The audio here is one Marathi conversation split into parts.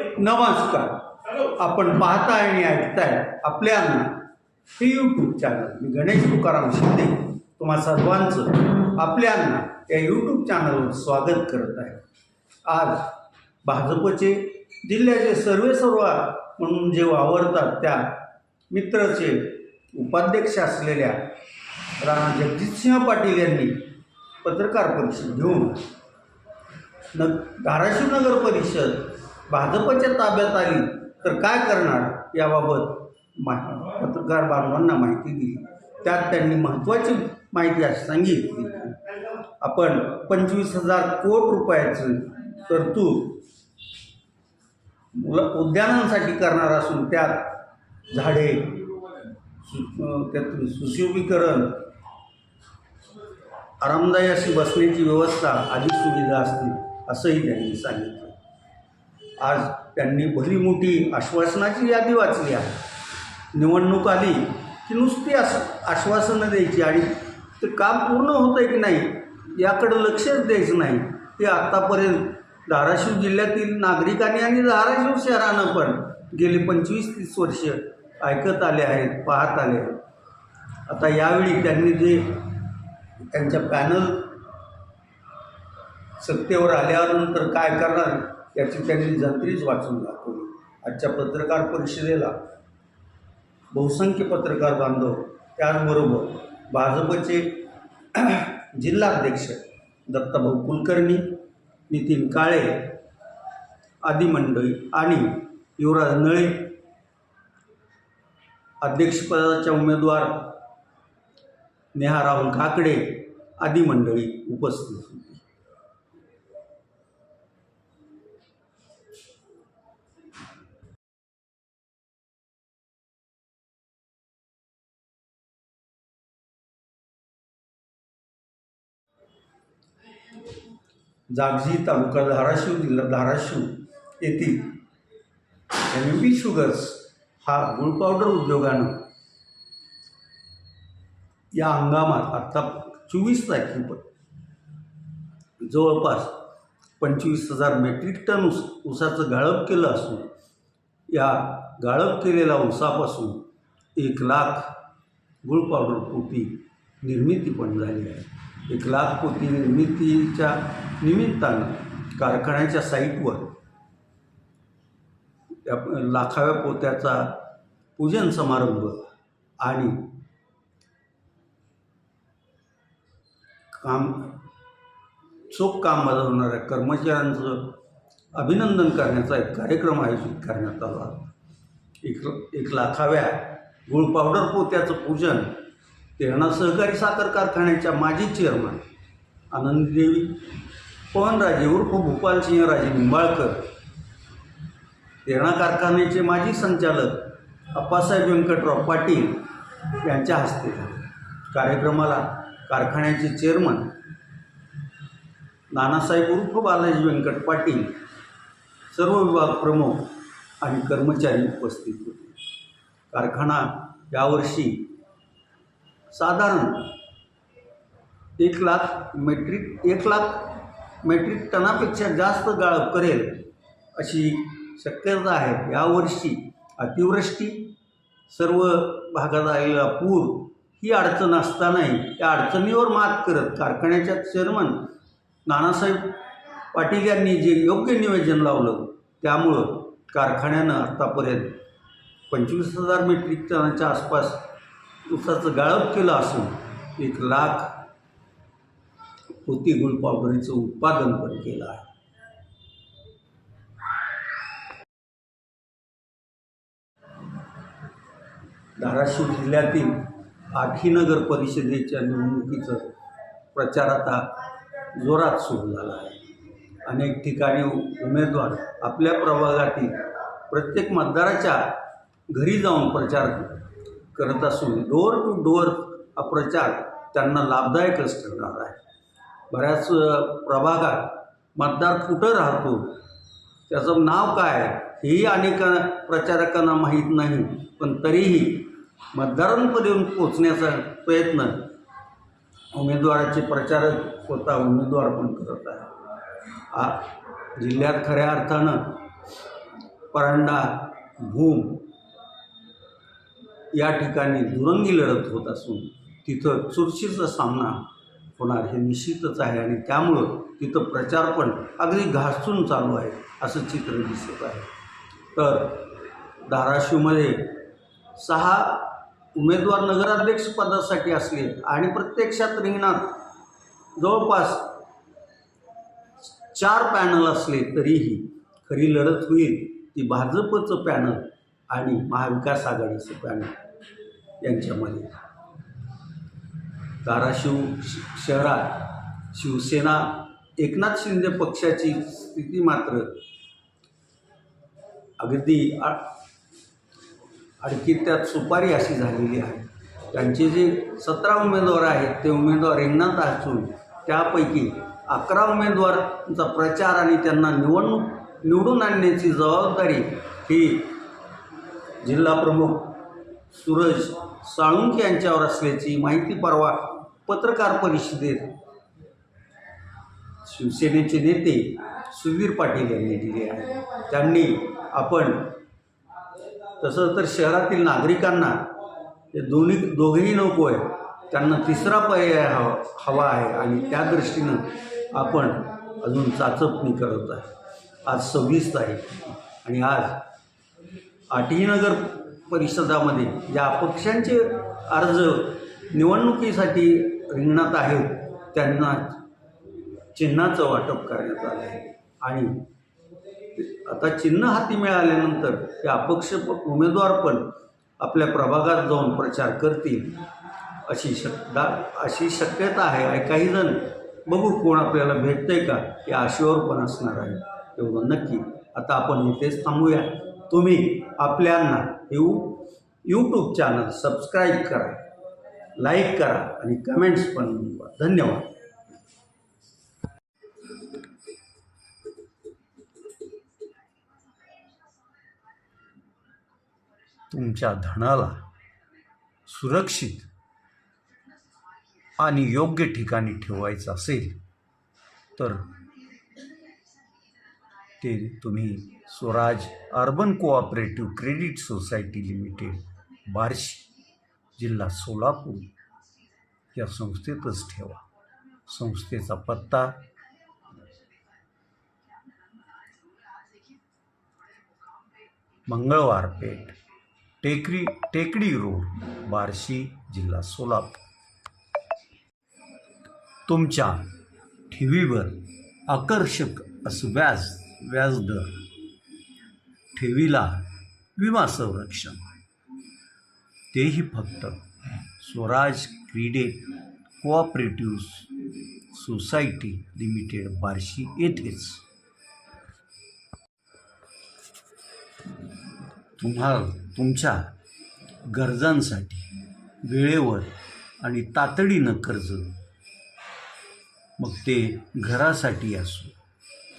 नमस्कार. आपण पाहताय आणि ऐकताय आपल्या अन्न हे यूट्यूब चॅनल मी गणेश तुकाराम शिंदे. तुम्हा सर्वांचं आपल्या अन्न या यूट्यूब चॅनलवर स्वागत करत आहे. आज भाजपचे जिल्ह्याचे सर्वे सर्वा म्हणून जे वावरतात त्या मित्रचे उपाध्यक्ष असलेल्या राणा जगजितसिंह पाटील यांनी पत्रकार परिषद घेऊन न धाराशिव नगर परिषद भाजपच्या ताब्यात आली तर काय करणार याबाबत मा पत्रकार बांधवांना माहिती दिली. त्यात त्यांनी महत्त्वाची माहिती अशी सांगितली आपण पंचवीस हजार कोट रुपयाचं तरतूद मुला उद्यानांसाठी करणार असून त्यात झाडे सु त्यात सुशोभीकरण आरामदायी अशी बसण्याची व्यवस्था अधिक सुविधा असतील असंही त्यांनी सांगितलं. आज त्यांनी भली मोठी आश्वासनाची यादी वाचली आहे. निवडणूक आली की नुसती आस आश्वासनं द्यायची आणि ते काम पूर्ण होतं आहे की नाही याकडं लक्षच द्यायचं नाही. ते आत्तापर्यंत धाराशिव जिल्ह्यातील नागरिकांनी आणि धाराशिव शहरानं पण गेले पंचवीस तीस वर्ष ऐकत आले आहेत पाहत आले आहेत. आता यावेळी त्यांनी जे त्यांच्या पॅनल सत्तेवर आल्यानंतर काय करणार? याची त्यांनी जंत्रीच वाचून दाखवली. आजच्या पत्रकार परिषदेला बहुसंख्य पत्रकार बांधव त्याचबरोबर भाजपचे जिल्हाध्यक्ष दत्ताभाऊ कुलकर्णी नितीन काळे आदी मंडळी आणि युवराज नळे अध्यक्षपदाच्या उमेदवार नेहा राहुल काकडे आदी मंडळी उपस्थित जागजी तालुका धाराशिव जिल्हा धाराशिव येथील एम बी शुगर्स हा गुळ पावडर उद्योगानं या हंगामात आत्ता चोवीस तारखेपर जवळपास पंचवीस हजार मेट्रिक टन ऊस ऊसाचं गाळप केलं असून या गाळप केलेल्या ऊसापासून एक लाख गुळ पावडर पोटी निर्मिती पण झाली आहे. एक लाख पोती निर्मितीच्या निमित्तानं कारखान्याच्या साईटवर त्या लाखाव्या पोत्याचा पूजन समारंभ आणि काम चोख काम बजावणाऱ्या कर्मचाऱ्यांचं अभिनंदन करण्याचा एक कार्यक्रम आयोजित करण्यात आला. एक एक लाखाव्या गुळ पावडर पोत्याचं पूजन तेरणा सहकारी साखर कारखान्याच्या माजी चेअरमन आनंदीदेवी पवनराजे उर्फ भूपालसिंहराजे निंबाळकर तेरणा कारखान्याचे माजी संचालक अप्पासाहेब व्यंकटराव पाटील यांच्या हस्ते कार्यक्रमाला कारखान्याचे चेअरमन नानासाहेब उर्फ बालाजी व्यंकट पाटील सर्व विभाग प्रमुख आणि कर्मचारी उपस्थित होते. कारखाना यावर्षी साधारण एक लाख मेट्रिक एक लाख मेट्रिक टनापेक्षा जास्त गाळप करेल अशी शक्यता आहे. यावर्षी अतिवृष्टी सर्व भागात आलेला पूर ही अडचण असतानाही त्या अडचणीवर मात करत कारखान्याच्या चेअरमन नानासाहेब पाटील यांनी जे योग्य नियोजन लावलं त्यामुळं कारखान्यानं आत्तापर्यंत पंचवीस हजार मेट्रिक टनाच्या आसपास उसाचं गाळप केलं असून एक लाख पोती गुळपापडीचं उत्पादन पण केलं आहे. धाराशिव जिल्ह्यातील आखीनगर परिषदेच्या निवडणुकीचं प्रचार आता जोरात सुरू झाला आहे. अनेक ठिकाणी उमेदवार आपल्या प्रभागातील प्रत्येक मतदाराच्या घरी जाऊन प्रचार करत असून डोअर टू डोअर हा प्रचार त्यांना लाभदायकच ठरणार आहे. बऱ्याच प्रभागात मतदार कुठं राहतो त्याचं नाव काय आहे हेही अनेक प्रचारकांना माहीत नाही पण तरीही मतदारांपर्यंत पोचण्याचा प्रयत्न उमेदवाराचे प्रचारक स्वतः उमेदवार पण करत आहे. आ जिल्ह्यात खऱ्या अर्थानं परांडा भूम या ठिकाणी दुरंगी लढत होत असून तिथं चुरशीचा सामना होणार हे निश्चितच आहे आणि त्यामुळं तिथं प्रचार पण अगदी घासून चालू आहे असं चित्र दिसत आहे. तर धाराशिवमध्ये सहा उमेदवार नगराध्यक्षपदासाठी असले आणि प्रत्यक्षात रिंगणात जवळपास चार पॅनल असले तरीही खरी लढत होईल ती भाजपचं पॅनल आणि महाविकास आघाडीचे पॅनल यांच्यामध्ये. धाराशिव श- शहरात शिवसेना एकनाथ शिंदे पक्षाची स्थिती मात्र अगदी आ- आणखी त्यात सुपारी अशी झालेली आहे. त्यांचे जे सतरा उमेदवार आहेत ते उमेदवार रिंगणात असून त्यापैकी अकरा उमेदवारांचा प्रचार आणि त्यांना निवडणूक निवडून आणण्याची जबाबदारी ही जिल्हा प्रमुख सूरज साळुंके यांच्यावर असल्याची माहिती परवा पत्रकार परिषदेत शिवसेनेचे नेते सुधीर पाटील यांनी दिली आहे. त्यांनी आपण तसं तर शहरातील नागरिकांना हे दोन्ही दोघेही नको आहे. त्यांना तिसरा पर्याय हवा हवा आहे आणि त्या दृष्टीनं आपण अजून चाचपणी करत आहे. आज सव्वीस तारीख आणि आज आठही परिषदामध्ये ज्या अपक्षांचे अर्ज निवडणुकीसाठी रिंगणात आहेत त्यांना चिन्हाचं वाटप करण्यात आलं आहे. आणि आता चिन्ह हाती मिळाल्यानंतर ते अपक्ष उमेदवार पण आपल्या प्रभागात जाऊन प्रचार करतील अशी शक दा अशी शक्यता आहे. आणि काही जण बघू कोण आपल्याला भेटतंय का या आशेवर पण असणार आहे. तेवढं नक्की. आता आपण इथेच थांबूया. तुम्ही आपल्यांना यू यूट्यूब चॅनल सबस्क्राईब करा लाईक करा आणि कमेंट्स पण धन्यवाद. तुमच्या धनाला सुरक्षित आणि योग्य ठिकाणी ठेवायचं असेल तर ते तुम्ही Swaraj urban cooperative credit society limited Barshi जिल्हा सोलापूर या संस्थेतच ठेवा. संस्थेचा पत्ता मंगळवार पेठ टेकडी टेकडी रोड बार्शी जिल्हा सोलापूर. तुमच्या ठेवीवर आकर्षक असं व्याज व्याजदर ठेवीला विमा संरक्षण तेही फक्त Swaraj credit cooperative society limited Barshi येथेच. तुम्हाला तुमच्या गरजांसाठी वेळेवर आणि तातडीनं कर्ज मग ते घरासाठी असो.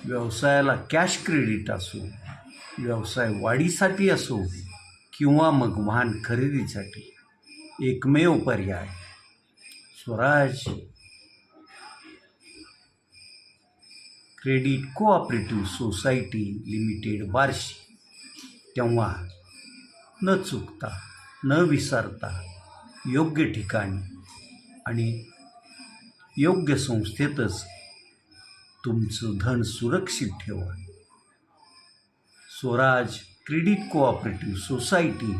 व्यवसायाला कॅश क्रेडिट असो व्यवसाय वाढीसाठी असो किंवा मग वाहन खरेदीसाठी एकमेव पर्याय. Swaraj credit cooperative society limited Barshi. तेव्हा न चुकता न विसरता योग्य ठिकाणी आणि योग्य संस्थेतच तुमचं धन सुरक्षित ठेवा. स्वराज क्रेडिट कोऑपरेटिव्ह सोसायटी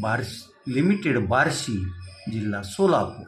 बार्स लिमिटेड बार्शी जिल्हा सोलापूर.